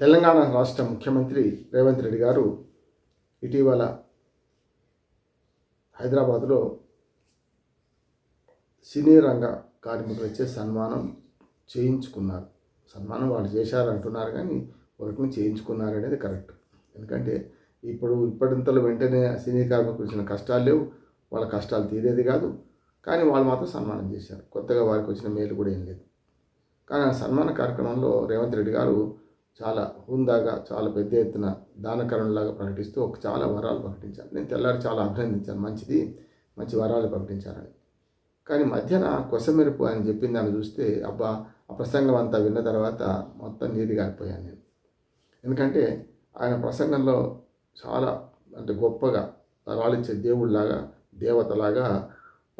తెలంగాణ రాష్ట్ర ముఖ్యమంత్రి రేవంత్ రెడ్డి గారు ఇటీవల హైదరాబాద్లో సినీ రంగ కార్మికులు వచ్చే సన్మానం చేయించుకున్నారు. సన్మానం వాళ్ళు చేశారు అంటున్నారు కానీ వర్క్ని చేయించుకున్నారు అనేది కరెక్ట్. ఎందుకంటే ఇప్పుడు ఇప్పటింతలో వెంటనే సినీ కార్మికులు వచ్చిన కష్టాలు లేవు. వాళ్ళ కష్టాలు తీరేది కాదు. కానీ వాళ్ళు మాత్రం సన్మానం చేశారు. కొత్తగా వారికి వచ్చిన మేలు కూడా ఏం లేదు. కానీ ఆ సన్మాన కార్యక్రమంలో రేవంత్ రెడ్డి గారు చాలా హుందాగా చాలా పెద్ద ఎత్తున దానకరణలాగా ప్రకటిస్తూ ఒక చాలా వరాలు ప్రకటించారు. నేను తెల్లారి చాలా అభినందించాను. మంచిది మంచి వరాలు ప్రకటించారని. కానీ మధ్యాహ్న కొసమెరుపు అని చెప్పింది దాన్ని చూస్తే అబ్బా ఆ ప్రసంగం అంతా విన్న తర్వాత మొత్తం నీరు గారిపోయాను నేను. ఎందుకంటే ఆయన ప్రసంగంలో చాలా అంటే గొప్పగా వరాలిచ్చే దేవుళ్ళలాగా దేవతలాగా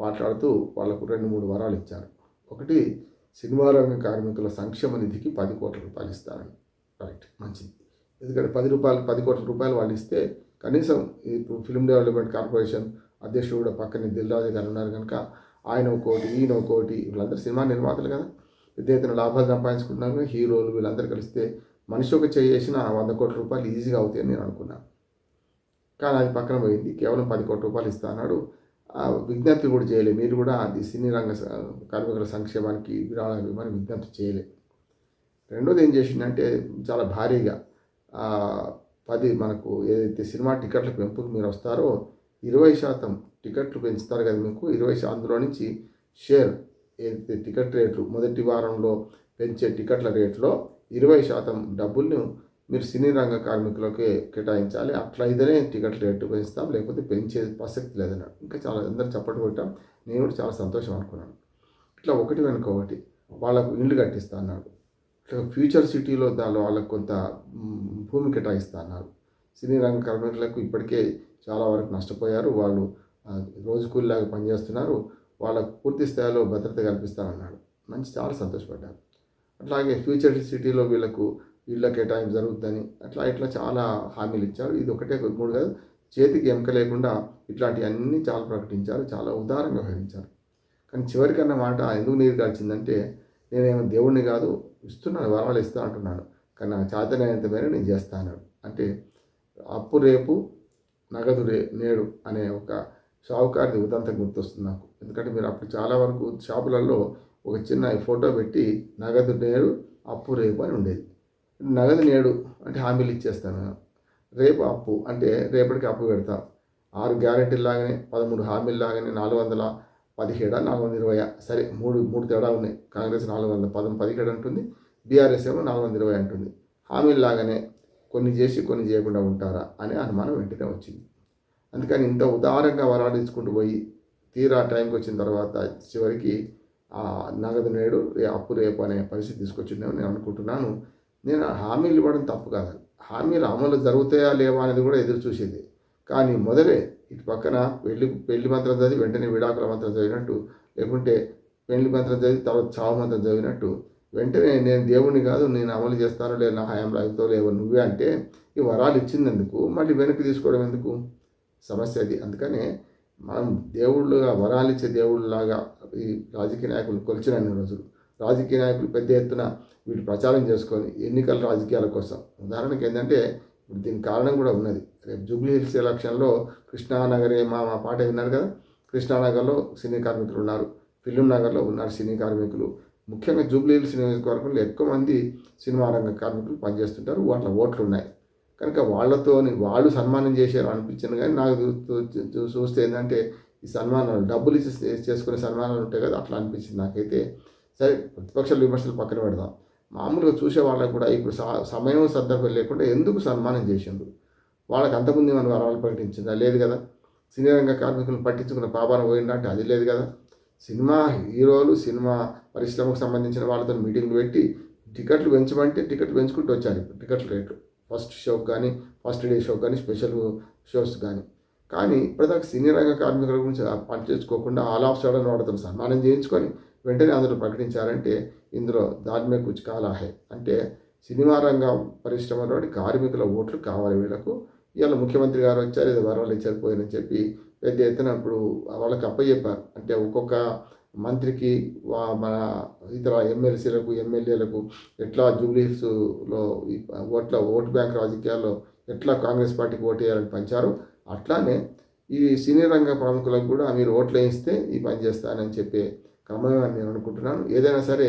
మాట్లాడుతూ వాళ్ళకు రెండు మూడు వరాలు ఇచ్చారు. ఒకటి సినిమా రంగ కార్మికుల సంక్షేమ నిధికి పది కోట్ల రూపాయలు ఇస్తారని. కరెక్ట్ మంచిది. ఎందుకంటే పది రూపాయలు పది కోట్ల రూపాయలు వాళ్ళు ఇస్తే కనీసం ఇప్పుడు ఫిల్మ్ డెవలప్మెంట్ కార్పొరేషన్ అధ్యక్షుడు కూడా పక్కనే దిల్రాజు గారు ఉన్నారు కనుక ఆయన ఒకటి ఈయన ఒకటి వీళ్ళందరూ సినిమా నిర్మాతలు కదా. పెద్ద ఎత్తున లాభాలు సంపాదించుకుంటున్నారు హీరోలు వీళ్ళందరూ కలిస్తే మనిషి ఒక చేసిన వంద కోట్ల రూపాయలు ఈజీగా అవుతాయని నేను అనుకున్నాను కానీ అది పక్కన పోయింది కేవలం పది కోట్ల రూపాయలు ఇస్తా అన్నాడు. ఆ విజ్ఞప్తి కూడా చేయలేదు మీరు కూడా అది సినీ రంగ స- కార్మికుల సంక్షేమానికి విరాళాలు ఇవ్వమని విజ్ఞప్తి చేయలేదు రెండోది ఏం చేసిందంటే చాలా భారీగా పది మనకు ఏదైతే సినిమా టికెట్ల పెంపుకు మీరు వస్తారో ఇరవై శాతం టికెట్లు పెంచుతారు కదా మీకు ఇరవై శాతం అందులో నుంచి షేర్ ఏదైతే టికెట్ రేట్లు మొదటి వారంలో పెంచే టికెట్ల రేట్లో ఇరవై శాతం డబ్బుల్ని మీరు సినీ రంగ కార్మికులకే కేటాయించాలి. అట్లా అయితేనే టికెట్ రేటు పెంచుతాం లేకపోతే పెంచే ప్రసక్తి లేదన్నాడు ఇంకా చాలా అందరు చప్పట్లు కొట్టాం. నేను కూడా చాలా సంతోషం అనుకున్నాను. ఇట్లా ఒకటి వెనుక ఒకటి వాళ్ళకు ఇల్లు కట్టిస్తా అన్నాడు. ఫ్యూచర్ సిటీలో దాని వాళ్ళకు కొంత భూమి కేటాయిస్తా అన్నారు సినీ రంగ కార్మికులకు ఇప్పటికే చాలా వరకు నష్టపోయారు. వాళ్ళు ఆ, రోజు కూలీలాగా పనిచేస్తున్నారు. వాళ్ళకు పూర్తి స్థాయిలో భద్రత కల్పిస్తానన్నాడు. మంచి చాలా సంతోషపడ్డారు. అట్లాగే ఫ్యూచర్ సిటీలో వీళ్ళకు ఇళ్ళ కేటాయింపు జరుగుతుందని అట్లా ఇట్లా చాలా హామీలు ఇచ్చారు. ఇది ఒకటే మూడు కాదు చేతికి ఎముక లేకుండా ఇట్లాంటివన్నీ చాలా ప్రకటించారు. చాలా ఉదారంగా వ్యవహరించారు. కానీ చివరికన్నా మాట ఎందుకు నీరు కాల్చిందంటే నేనేమో దేవుణ్ణి కాదు ఇస్తున్నాడు వరాలు ఇస్తా అంటున్నాడు. కానీ నాకు చేతనైనంత మేర నేను చేస్తా అన్నాడు. అంటే అప్పు రేపు నగదు రే నేడు అనే ఒక షావుకారిది ఉదంతం గుర్తొస్తుంది నాకు. ఎందుకంటే మీరు అప్పుడు చాలా వరకు షాపులలో ఒక చిన్న ఫోటో పెట్టి నగదు నేడు అప్పు రేపు అని ఉండేది. నగదు నేడు అంటే హామీలు ఇచ్చేస్తాను రేపు అప్పు అంటే రేపటికి అప్పు పెడతాను ఆరు గ్యారెంటీలు లాగానే పదమూడు హామీలు లాగానే నాలుగు వందల పదిహేడు నాలుగు వందల ఇరవై సరే మూడు మూడు తేడా ఉన్నాయి. కాంగ్రెస్ నాలుగు వందల పదం పదిహేడు అంటుంది. బీఆర్ఎస్ ఏమో నాలుగు వందల ఇరవై అంటుంది. హామీలు లాగానే కొన్ని చేసి కొన్ని చేయకుండా ఉంటారా అనే అనుమానం వెంటనే వచ్చింది. అందుకని ఇంత ఉదారంగా వరాడించుకుంటూ పోయి తీరా టైంకి వచ్చిన తర్వాత చివరికి ఆ నగదు నేడు అప్పు రేపు అనే పరిస్థితి తీసుకొచ్చిందేమో నేను అనుకుంటున్నాను. నేను ఆ హామీలు ఇవ్వడం తప్పు కాదు. హామీలు అమలు జరుగుతాయా లేవా అనేది కూడా ఎదురు చూసేది. కానీ మొదలే ఇటు పక్కన పెళ్ళి పెళ్ళి మంత్రం చదివి వెంటనే విడాకుల మంత్రం చదివినట్టు లేకుంటే పెళ్ళి మంత్రం చదివి తర్వాత చావు మంత్రం చదివినట్టు వెంటనే నేను దేవుణ్ణి కాదు నేను అమలు చేస్తాను లేదు నా హయాంలో అవుతావు లేవో నువ్వే అంటే ఈ వరాలు ఇచ్చిందెందుకు? మళ్ళీ వెనక్కి తీసుకోవడం ఎందుకు? సమస్య అది. అందుకనే మనం దేవుళ్ళుగా వరాలు ఇచ్చే దేవుళ్ళలాగా ఈ రాజకీయ నాయకులు కొలిచిన అన్ని రోజులు. రాజకీయ నాయకులు పెద్ద ఎత్తున వీళ్ళు ప్రచారం చేసుకొని ఎన్నికల రాజకీయాల కోసం. ఉదాహరణకి ఏంటంటే ఇప్పుడు దీనికి కారణం కూడా ఉన్నది. రేపు జూబ్లీ హిల్స్ ఎలక్షన్లో కృష్ణానగరే మా మా పాట విన్నారు కదా? కృష్ణానగర్లో సినీ కార్మికులు ఉన్నారు. ఫిలిం నగర్లో ఉన్నారు సినీ కార్మికులు. ముఖ్యంగా జూబ్లీ హిల్స్ నియోజకవర్గంలో ఎక్కువ మంది సినిమా రంగ కార్మికులు పనిచేస్తుంటారు. వాళ్ళ ఓట్లు ఉన్నాయి. కనుక వాళ్ళతో వాళ్ళు సన్మానం చేశారు అనిపించింది కానీ నాకు చూ- చూస్తే ఏంటంటే ఈ సన్మానాలు డబ్బులు ఇచ్చి చేసుకునే సన్మానాలు ఉంటాయి కదా అట్లా అనిపించింది నాకైతే. సరే ప్రతిపక్షాలు విమర్శలు పక్కన పెడదాం. మామూలుగా చూసే వాళ్ళకు కూడా ఇప్పుడు సమయం సందర్భం లేకుండా ఎందుకు సన్మానం చేసిండ్రు? వాళ్ళకి అంతకుముందు మన వరాలు ప్రకటించిందా? లేదు కదా. సినీ రంగ కార్మికులను పట్టించుకున్న పాపాన పోయిందంటే అది లేదు కదా. సినిమా హీరోలు సినిమా పరిశ్రమకు సంబంధించిన వాళ్ళతో మీటింగ్లు పెట్టి టికెట్లు పెంచమంటే టికెట్లు పెంచుకుంటూ వచ్చారు ఇప్పుడు. టికెట్ల రేట్లు. ఫస్ట్ షోకి కానీ ఫస్ట్ డే షోకి కానీ స్పెషల్ షోస్ కానీ. కానీ ఇప్పటిదాకా సినీ రంగ కార్మికుల గురించి పని చేసుకోకుండా ఆల్ ఆఫ్ చేయడం వాడతాం సన్మానం చేయించుకొని వెంటనే అందులో ప్రకటించారంటే ఇందులో దాని కుచ్ అంటే సినిమా రంగం పరిశ్రమలోని కార్మికుల ఓట్లు కావాలి వీళ్ళకు. ఇవాళ ముఖ్యమంత్రి గారు వచ్చారు ఇది వరవలు ఇచ్చారు పోయారని చెప్పి పెద్ద ఎత్తున ఇప్పుడు వాళ్ళకి అప్పచెప్పారు అంటే ఒక్కొక్క మంత్రికి మన ఇతర ఎమ్మెల్సీలకు ఎమ్మెల్యేలకు ఎట్లా జూబ్లీస్లో ఓట్ల ఓటు బ్యాంక్ రాజకీయాల్లో ఎట్లా కాంగ్రెస్ పార్టీకి ఓటు వేయాలని పంచారు. అట్లానే ఈ సినీ రంగ ప్రముఖులకు కూడా మీరు ఓట్లు వేయిస్తే ఈ పని చేస్తానని చెప్పే క్రమమే నేను అనుకుంటున్నాను. ఏదైనా సరే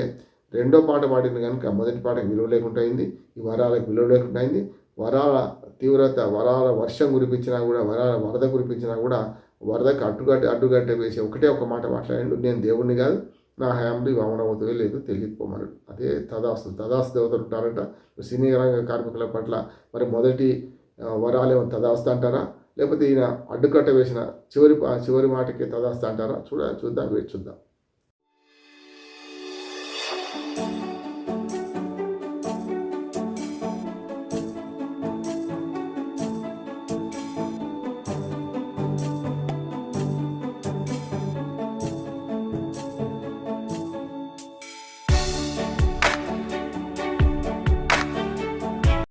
రెండో పాట పాడింది కనుక మొదటి పాటకు విలువ లేకుండా అయింది ఈ వరాలకు విలువ లేకుండా అయింది. వరాల తీవ్రత వరాల వర్షం కురిపించినా కూడా వరాల వరద కురిపించినా కూడా వరదకు అడ్డుగడ్డ అడ్డుగడ్డ వేసి ఒకటే ఒక మాట మాట్లాడిండు. నేను దేవుణ్ణి కాదు నా హ్యామిలీ వామనవుతుందో లేదు తెలియకపోమన్నాడు. అదే తదాస్తు తదాస్తు దేవతలు ఉంటారంట. సినీ రంగ కార్మికుల పట్ల మరి మొదటి వరాలేమో తదాస్తు అంటారా? లేకపోతే ఈయన అడ్డుకట్ట వేసిన చివరి చివరి మాటకి తదాస్తు అంటారా? చూడ చూద్దాం వేచి చూద్దాం.